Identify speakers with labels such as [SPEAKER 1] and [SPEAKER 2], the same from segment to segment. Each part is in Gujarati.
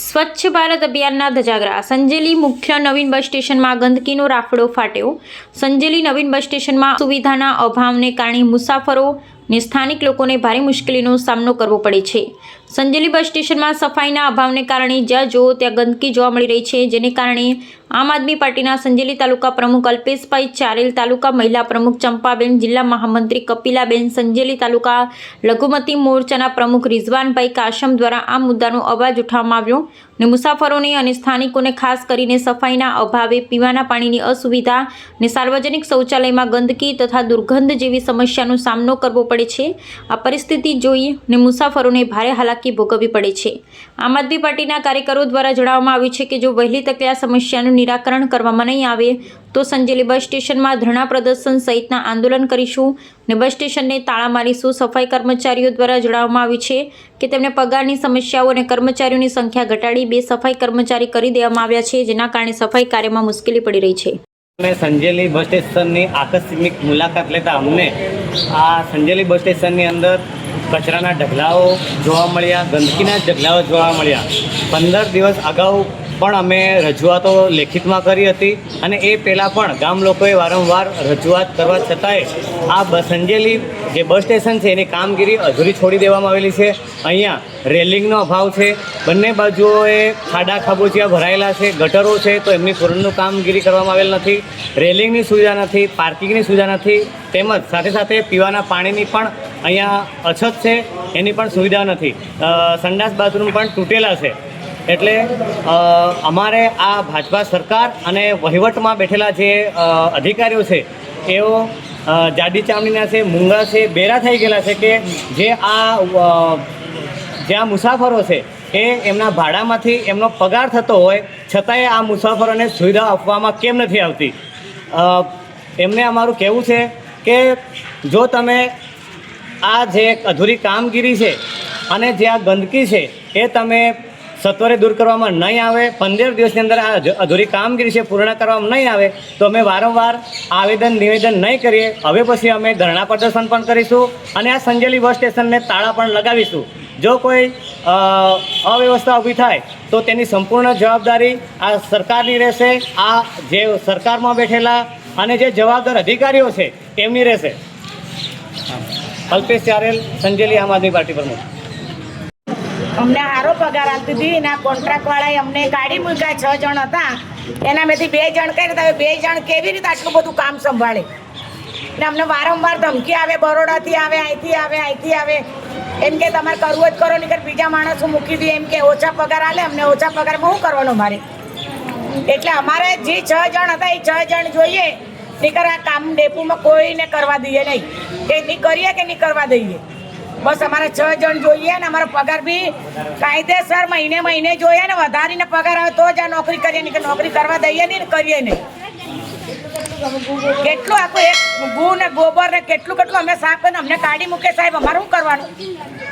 [SPEAKER 1] સ્વચ્છ ભારત અભિયાનના ધજાગરા. સંજેલી મુખ્ય નવીન બસ સ્ટેશનમાં ગંદકીનો રાફડો ફાટ્યો. સંજેલી નવીન બસ સ્ટેશનમાં સુવિધાના અભાવને કારણે મુસાફરો ને સ્થાનિક લોકોને ભારે મુશ્કેલીનો સામનો કરવો પડે છે. સંજેલી બસ સ્ટેશનમાં સફાઈના અભાવને કારણે જ્યાં જુઓ ત્યાં ગંદકી જોવા મળી રહી છે, જેને કારણે આમ આદમી પાર્ટીના સંજેલી તાલુકા પ્રમુખ અલ્પેશભાઈ ચારેલ, તાલુકા મહિલા પ્રમુખ ચંપાબેન, જિલ્લા મહામંત્રી કપિલાબેન, સંજેલી તાલુકા લઘુમતી મોરચાના પ્રમુખ રિઝવાનભાઈ કાશમ દ્વારા આ મુદ્દાનો અવાજ ઉઠાવવામાં આવ્યો. ને મુસાફરોને અને સ્થાનિકોને ખાસ કરીને સફાઈના અભાવે પીવાના પાણીની અસુવિધા ને સાર્વજનિક શૌચાલયમાં ગંદકી તથા દુર્ગંધ જેવી સમસ્યાનો સામનો કરવો પડે છે. આ પરિસ્થિતિ જોઈ ને મુસાફરોને ભારે હાલાકી ભોગવવી પડે છે. આમ આદમી પાર્ટીના કાર્યકરો દ્વારા જણાવવામાં આવ્યું છે કે જો વહેલી તકે આ સમસ્યાનું નિરાકરણ કરવામાં નહીં આવે, તો સંજેલી બસ સ્ટેશનમાં ધરણા પ્રદર્શન સહિતના આંદોલન કરીશું ને બસ સ્ટેશનને તાળા મારીશું. સફાઈ કર્મચારીઓ દ્વારા જણાવવામાં આવ્યું છે કે તેમને પગારની સમસ્યાઓ અને કર્મચારીઓની સંખ્યા ઘટાડી બે સફાઈ કર્મચારી કરી દેવામાં આવ્યા છે, જેના કારણે સફાઈ કાર્યમાં મુશ્કેલી પડી રહી છે.
[SPEAKER 2] અમે સંજેલી બસ સ્ટેશનની આકસ્મિક મુલાકાત લેતા અમને આ સંજેલી બસ સ્ટેશનની અંદર કચરાના ઢગલાઓ જોવા મળ્યા, ગંદકીના ઢગલાઓ જોવા મળ્યા. પંદર દિવસ અગાઉ પણ અમે રજૂઆતો લેખિતમાં કરી હતી અને એ પહેલાં પણ ગામ લોકોએ વારંવાર રજૂઆત કરવા છતાંય આ બસ સંજેલી જે બસ સ્ટેશન છે એની કામગીરી અધૂરી છોડી દેવામાં આવેલી છે. અહીંયા રેલિંગનો અભાવ છે. બંને બાજુઓએ ખાડા ખાબોચિયા ભરાયેલા છે, ગટરો છે, તો એમની પૂરણનું કામગીરી કરવામાં આવેલ નથી. રેલિંગની સુવિધા નથી, પાર્કિંગની સુવિધા નથી. તેમજ સાથે સાથે પીવાના પાણીની પણ અહીંયા અછત છે, એની પણ સુવિધા નથી. સંડાસ બાથરૂમ પણ તૂટેલા છે. એટલે અમારે આ ભાજપા સરકાર અને વહીવટમાં બેઠેલા જે અધિકારીઓ છે, એઓ જાડી ચામડીના છે, મૂંગા છે, બેરા થઈ ગયેલા છે કે જે આ જ્યાં મુસાફરો છે, એ એમના ભાડામાંથી એમનો પગાર થતો હોય, છતાંય આ મુસાફરોને સુવિધા આપવામાં કેમ નથી આવતી? એમને અમારું કહેવું છે કે જો તમે આ જે અધૂરી કામગીરી છે અને જે આ ગંદકી છે, એ તમે સત્વરે દૂર કરવામાં નહીં આવે, પંદર દિવસની અંદર આ અધૂરી કામગીરી છે, પૂર્ણ કરવામાં નહીં આવે, તો અમે વારંવાર આવેદન નિવેદન નહીં કરીએ. હવે પછી અમે ધરણા પ્રદર્શન પણ કરીશું અને આ સંજેલી બસ સ્ટેશનને તાળા પણ લગાવીશું. જો કોઈ અવ્યવસ્થા ઊભી થાય, તો તેની સંપૂર્ણ જવાબદારી આ સરકારની રહેશે, આ જે સરકારમાં બેઠેલા અને જે જવાબદાર અધિકારીઓ છે એમની રહેશે. અલ્પેશ ચારેલ, સંજેલી આમ આદમી પાર્ટી પ્રમુખ.
[SPEAKER 3] અમને સારો પગાર આપતી હતી એના કોન્ટ્રાક્ટ વાળાએ અમને ગાડી મૂક્યા છ જણ હતા. એના મેથી બે જણ કહી તો બે જણ કેવી રીતે આટલું બધું કામ સંભાળે? ને અમને વારંવાર ધમકી આવે, બરોડાથી આવે, અહીંથી આવે અહીંથી આવે. એમ કે તમારે કરવું જ કરો નહીં બીજા માણસો મૂકી દઈએ એમ કે ઓછા પગાર આલે, અમને ઓછા પગારમાં શું કરવાનો મારે. એટલે અમારે જે છ જણ હતા, એ છ જણ જોઈએ. નહીં આ કામ ડેપોમાં કોઈને કરવા દઈએ નહીં. કે નહીં કરીએ કે નહીં કરવા દઈએ? બસ અમારે છ જણ જોઈએ ને અમારો પગાર બી કાયદેસર મહિને મહિને જોઈએ ને વધારીને પગાર આવે તો જ આ નોકરી કરીએ નહીં કે નોકરી કરવા દઈએ નહીં ને કરીએ નહીં. કેટલું આખું એક ગુ ને ગોબર ને કેટલું કેટલું અમે સાફ કરીને અમને કાઢી મૂકે સાહેબ અમારે શું કરવાનું?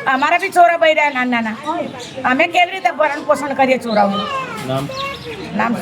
[SPEAKER 3] અમારા બી છોરા ભાઈ રહ્યા નાના નાના. અમે કેવી રીતે ભરણ પોષણ કરીએ છોરાઓનું?
[SPEAKER 2] નામ?
[SPEAKER 3] નામ